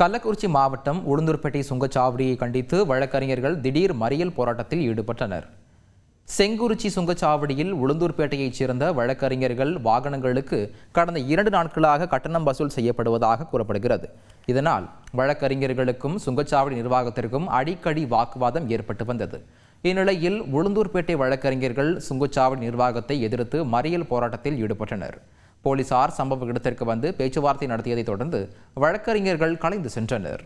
கள்ளக்குறிச்சி மாவட்டம் உளுந்தூர்பேட்டை சுங்கச்சாவடியை கண்டித்து வழக்கறிஞர்கள் திடீர் மறியல் போராட்டத்தில் ஈடுபட்டனர். செங்குறிச்சி சுங்கச்சாவடியில் உளுந்தூர்பேட்டையைச் சேர்ந்த வழக்கறிஞர்கள் வாகனங்களுக்கு கடந்த இரண்டு நாட்களாக கட்டணம் வசூல் செய்யப்படுவதாக கூறப்படுகிறது. இதனால் வழக்கறிஞர்களுக்கும் சுங்கச்சாவடி நிர்வாகத்திற்கும் அடிக்கடி வாக்குவாதம் ஏற்பட்டு வந்தது. இந்நிலையில் உளுந்தூர்பேட்டை வழக்கறிஞர்கள் சுங்கச்சாவடி நிர்வாகத்தை எதிர்த்து மறியல் போராட்டத்தில் ஈடுபட்டனர். போலீசார் சம்பவ இடத்திற்கு வந்து பேச்சுவார்த்தை நடத்தியதைத் தொடர்ந்து வழக்கறிஞர்கள் கலைந்து சென்றனர்.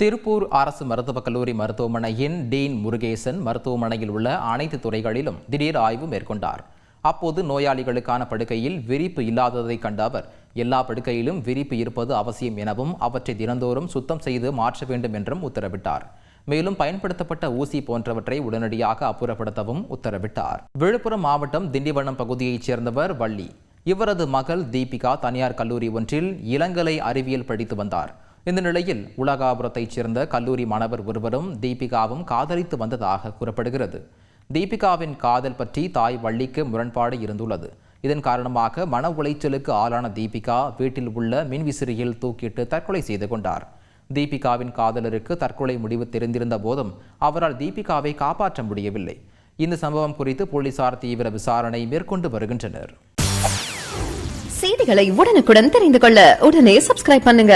திருப்பூர் அரசு மருத்துவக் கல்லூரி மருத்துவமனையின் டீன் முருகேசன் மருத்துவமனையில் உள்ள அனைத்து துறைகளிலும் திடீர் ஆய்வு மேற்கொண்டார். அப்போது நோயாளிகளுக்கான படுக்கையில் விரிப்பு இல்லாததை கண்ட அவர் எல்லா படுக்கையிலும் விரிப்பு இருப்பது அவசியம் எனவும் அவற்றை தினந்தோறும் சுத்தம் செய்து மாற்ற வேண்டும் என்றும் உத்தரவிட்டார். மேலும் பயன்படுத்தப்பட்ட ஊசி போன்றவற்றை உடனடியாக அப்புறப்படுத்தவும் உத்தரவிட்டார். விழுப்புரம் மாவட்டம் திண்டிவனம் பகுதியைச் சேர்ந்தவர் வள்ளி. இவரது மகள் தீபிகா தனியார் கல்லூரி ஒன்றில் இளங்கலை அறிவியல் படித்து வந்தார். இந்த நிலையில் உலகாபுரத்தைச் சேர்ந்த கல்லூரி மாணவர் ஒருவரும் தீபிகாவும் காதலித்து வந்ததாக கூறப்படுகிறது. தீபிகாவின் காதல் பற்றி தாய் வள்ளிக்கு முரண்பாடு இருந்துள்ளது. இதன் காரணமாக மன உளைச்சலுக்கு ஆளான தீபிகா வீட்டில் உள்ள மின்விசிறியில் தூக்கிட்டு தற்கொலை செய்து கொண்டார். தீபிகாவின் காதலருக்கு தற்கொலை முடிவு தெரிந்திருந்த போதும் அவரால் தீபிகாவை காப்பாற்ற முடியவில்லை. இந்த சம்பவம் குறித்து போலீசார் தீவிர விசாரணை மேற்கொண்டு வருகின்றனர். செய்திகளை உடனுக்குடன் தெரிந்து கொள்ள உடனே சப்ஸ்கிரைப் பண்ணுங்க.